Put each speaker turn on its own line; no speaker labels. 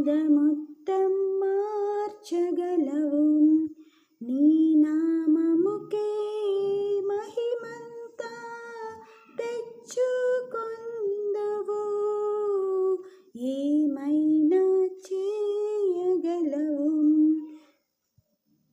పదముత్తం మార్చగలవు.